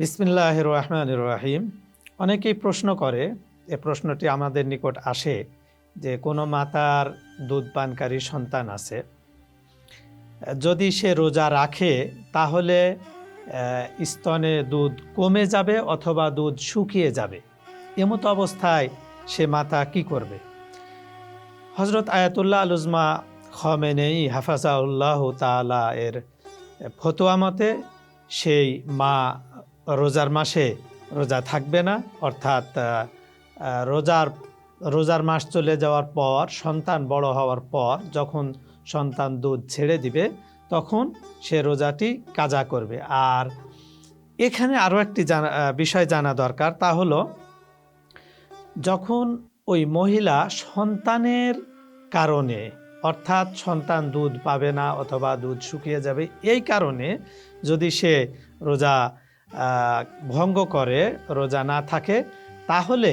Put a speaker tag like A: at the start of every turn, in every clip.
A: বিসমিল্লাহ রহমান রহিম অনেকেই প্রশ্ন করে, এ প্রশ্নটি আমাদের নিকট আসে যে কোনো মাতার দুধ পানকারী সন্তান আছে, যদি সে রোজা রাখে তাহলে স্তনে দুধ কমে যাবে অথবা দুধ শুকিয়ে যাবে? এমতো অবস্থায় সে মাতা কি করবে? হজরত আয়াতুল্লাহ আলুজমা খমেনেই হাফাজাউল্লাহ তালা এর ফতোয়া মতে, সেই মা রোজার মাসে রোজা থাকবে না, অর্থাৎ রোজার রোজার মাস চলে যাওয়ার পর, সন্তান বড় হওয়ার পর, যখন সন্তান দুধ ছেড়ে দিবে, তখন সে রোজাটি কাজা করবে। আর এখানে আরও একটি জানা বিষয় জানা দরকার, তা হলো যখন ওই মহিলা সন্তানের কারণে, অর্থাৎ সন্তান দুধ পাবে না অথবা দুধ শুকিয়ে যাবে, এই কারণে যদি সে রোজা ভঙ্গ করে, রোজা না থাকে, তাহলে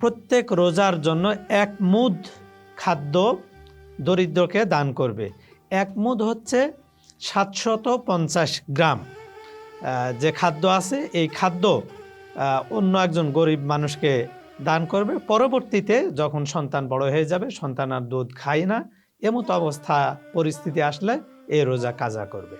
A: প্রত্যেক রোজার জন্য এক মুদ খাদ্য দরিদ্রকে দান করবে। এক মুদ হচ্ছে সাতশত পঞ্চাশ গ্রাম যে খাদ্য আছে, এই খাদ্য অন্য একজন গরিব মানুষকে দান করবে। পরবর্তীতে যখন সন্তান বড় হয়ে যাবে, সন্তান আর দুধ খায় না। এমতো অবস্থা, পরিস্থিতি আসলে এই রোজা কাজা করবে।